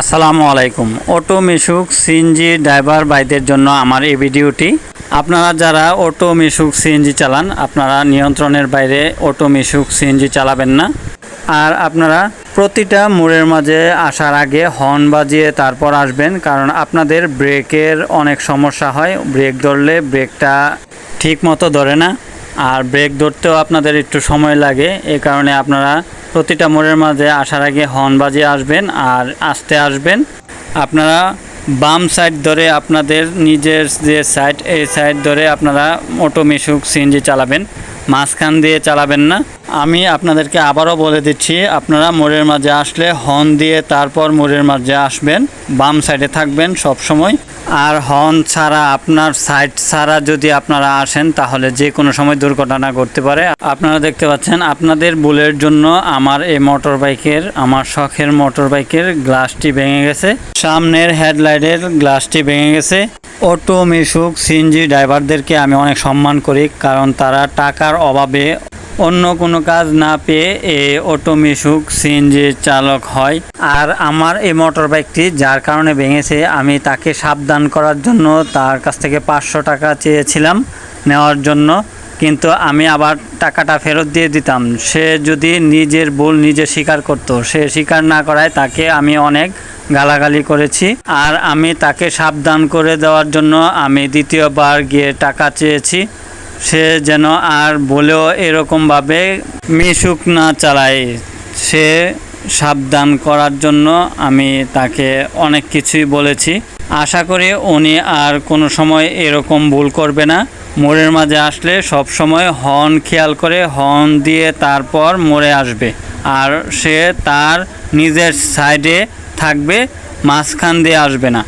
আসসালামু আলাইকুম। Auto Mishuk CNG driver ভাইদের জন্য আমার এই ভিডিওটি। আপনারা যারা অটো মিশুক সিএনজি চালান, আপনারা নিয়ন্ত্রণের বাইরে অটো মিশুক সিএনজি চালাবেন না। আর আপনারা প্রতিটা মোড়ের মাঝে আসার আগে হর্ন বাজিয়ে তারপর আসবেন, কারণ আপনাদের ব্রেকের অনেক সমস্যা হয়। ব্রেক ধরলে ব্রেকটা ঠিক মতো ধরে না, আর ব্রেক ধরতেও আপনাদের একটু সময় লাগে। এই কারণে আপনারা প্রতিটা মোড়ের মাঝে আসার আগে হর্ন বাজিয়ে আসবেন আর আসতে আসবেন। আপনারা বাম সাইড ধরে আপনাদের নিজের যে সাইড এই সাইড ধরে আপনারা অটো মিশুক সিএনজি চালাবেন। মাঝখান দিয়ে চালাবেন না। আমি আপনাদেরকে আবারও বলে দিচ্ছি, আপনারা মোড়ের মাঝে আসলে হর্ন দিয়ে তারপর মোড়ের মাঝে আসবেন। বাম সাইডে থাকবেন সব সময় আর হর্ন ছাড়া, আপনার সাইড ছাড়া যদি আপনারা আসেন, তাহলে যে কোনো সময় দুর্ঘটনা ঘটতে পারে। আপনারা দেখতে পাচ্ছেন, আপনাদের বুলের জন্য আমার এই মোটর বাইকের আমার শখের মোটর বাইকের গ্লাসটি ভেঙে গেছে। সামনের হেডলাইটের গ্লাসটি ভেঙে গেছে। অটো মিশুক সিএনজি ড্রাইভারদেরকে আমি অনেক সম্মান করি, কারণ তারা টাকার অভাবে অন্য কোনো কাজ না পেয়ে এই অটো মিশুক সিএনজি চালক হয়। আর আমার এই মোটর বাইকটি যার কারণে ভেঙেছে, আমি তাকে সাবধান করার জন্য তার কাছ থেকে পাঁচশো টাকা চেয়েছিলাম নেওয়ার জন্য, কিন্তু আমি আবার টাকাটা ফেরত দিয়ে দিতাম। সে যদি নিজের ভুল নিজে স্বীকার করতো, সে স্বীকার না করায় তাকে আমি অনেক গালাগালি করেছি আর আমি তাকে সাবধান করে দেওয়ার জন্য আমি দ্বিতীয়বার গিয়ে টাকা চেয়েছি। সে যেন আর বলেও এরকমভাবে মিশুক না চালায়। সে সাবধান করার জন্য আমি তাকে অনেক কিছুই বলেছি। আশা করি উনি আর কোনো সময় এরকম ভুল করবে না। মোড়ের মাঝে আসলে সব সময় হর্ন খেয়াল করে হর্ন দিয়ে তারপর মোড়ে আসবে। আর সে তার নিজের সাইডে থাকবে মাঝখান দিয়ে আসবে না।